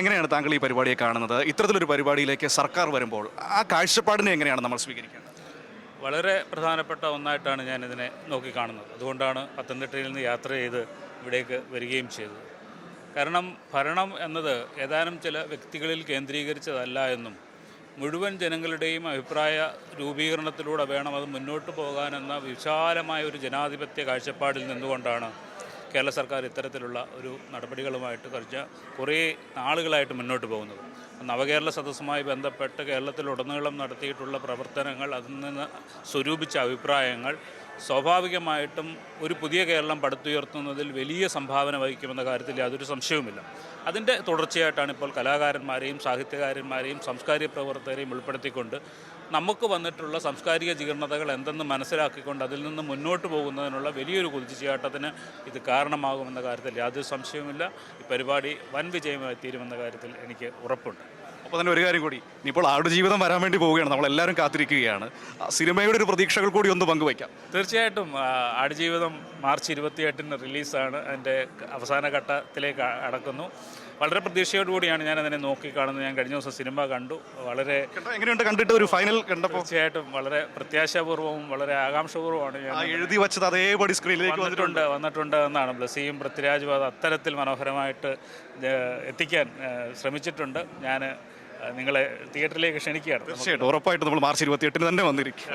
എങ്ങനെയാണ് താങ്കൾ ഈ പരിപാടിയെ കാണുന്നത്? ഇത്തരത്തിലൊരു പരിപാടിയിലേക്ക് സർക്കാർ വരുമ്പോൾ ആ കാഴ്ചപ്പാടിനെ എങ്ങനെയാണ് നമ്മൾ സ്വീകരിക്കേണ്ടത്? വളരെ പ്രധാനപ്പെട്ട ഒന്നായിട്ടാണ് ഞാൻ ഇതിനെ നോക്കിക്കാണുന്നത്. അതുകൊണ്ടാണ് പത്തനംതിട്ടയിൽ നിന്ന് യാത്ര ചെയ്ത് ഇവിടേക്ക് വരികയും ചെയ്തത്. കാരണം ഭരണം എന്നത് ഏതാനും ചില വ്യക്തികളിൽ കേന്ദ്രീകരിച്ചതല്ല എന്നും മുഴുവൻ ജനങ്ങളുടെയും അഭിപ്രായ രൂപീകരണത്തിലൂടെ വേണം അത് മുന്നോട്ട് പോകാനെന്ന വിശാലമായ ഒരു ജനാധിപത്യ കാഴ്ചപ്പാടിൽ നിന്നുകൊണ്ടാണ് കേരള സർക്കാർ ഇത്തരത്തിലുള്ള ഒരു നടപടികളുമായിട്ട് കഴിഞ്ഞ കുറേ നാളുകളായിട്ട് മുന്നോട്ട് പോകുന്നത്. നവകേരള സദസ്സുമായി ബന്ധപ്പെട്ട് കേരളത്തിലുടനീളം നടത്തിയിട്ടുള്ള പ്രവർത്തനങ്ങൾ അതിൽ നിന്ന് സ്വരൂപിച്ച അഭിപ്രായങ്ങൾ സ്വാഭാവികമായിട്ടും ഒരു പുതിയ കേരളം പടുത്തുയർത്തുന്നതിൽ വലിയ സംഭാവന വഹിക്കുമെന്ന കാര്യത്തിൽ യാതൊരു സംശയവുമില്ല. അതിന്റെ തുടർച്ചയായിട്ടാണ് ഇപ്പോൾ കലാകാരന്മാരെയും സാഹിത്യകാരന്മാരെയും സാംസ്കാരിക പ്രവർത്തകരെയും ഉൾപ്പെടുത്തിക്കൊണ്ട് നമുക്ക് വന്നിട്ടുള്ള സാംസ്കാരിക ജീർണതകൾ എന്തെന്ന് മനസ്സിലാക്കിക്കൊണ്ട് അതിൽ നിന്ന് മുന്നോട്ട് പോകുന്നതിനുള്ള വലിയൊരു കുതിച്ചുചാട്ടത്തിന് ഇത് കാരണമാകുമെന്ന കാര്യത്തിൽ യാതൊരു സംശയവുമില്ല. ഈ പരിപാടി വൻ വിജയമായി തീരുമെന്ന കാര്യത്തിൽ എനിക്ക് ഉറപ്പുണ്ട്. അപ്പോൾ തന്നെ ഒരു കാര്യം കൂടി ഇനിയിപ്പോൾ ആടുജീവിതം വരാൻ വേണ്ടി പോവുകയാണ് നമ്മളെല്ലാവരും കാത്തിരിക്കുകയാണ്. സിനിമയുടെ ഒരു പ്രതീക്ഷകൾ കൂടി ഒന്ന് പങ്കുവയ്ക്കാം. തീർച്ചയായിട്ടും ആടുജീവിതം മാർച്ച് ഇരുപത്തിയെട്ടിന് റിലീസാണ്. അതിന്റെ അവസാന ഘട്ടത്തിലേക്ക് അടക്കുന്നു. വളരെ പ്രതീക്ഷയോടുകൂടിയാണ് ഞാൻ അതിനെ നോക്കിക്കാണുന്നത്. ഞാൻ കഴിഞ്ഞ ദിവസം സിനിമ കണ്ടു. വളരെ എങ്ങനെയുണ്ട്? കണ്ടിട്ട് ഒരു ഫൈനൽ കണ്ടപ്പോൾ തീർച്ചയായിട്ടും വളരെ പ്രത്യാശാപൂർവവും വളരെ ആകാംക്ഷപൂർവമാണ് ഞാൻ എഴുതി വച്ചത് അതേപടി സ്ക്രീനിലേക്ക് വന്നിട്ടുണ്ട് വന്നിട്ടുണ്ട്. എന്നാണ്. ബ്ലസിയും പൃഥ്വിരാജും അത് അത്തരത്തിൽ മനോഹരമായിട്ട് എത്തിക്കാൻ ശ്രമിച്ചിട്ടുണ്ട്. ഞാൻ നിങ്ങളെ തിയേറ്ററിലേക്ക് ക്ഷണിക്കുകയാണ്. തീർച്ചയായിട്ടും. ഉറപ്പായിട്ടും നമ്മൾ മാർച്ച് ഇരുപത്തിയെട്ടിന് തന്നെ വന്നിരിക്കും.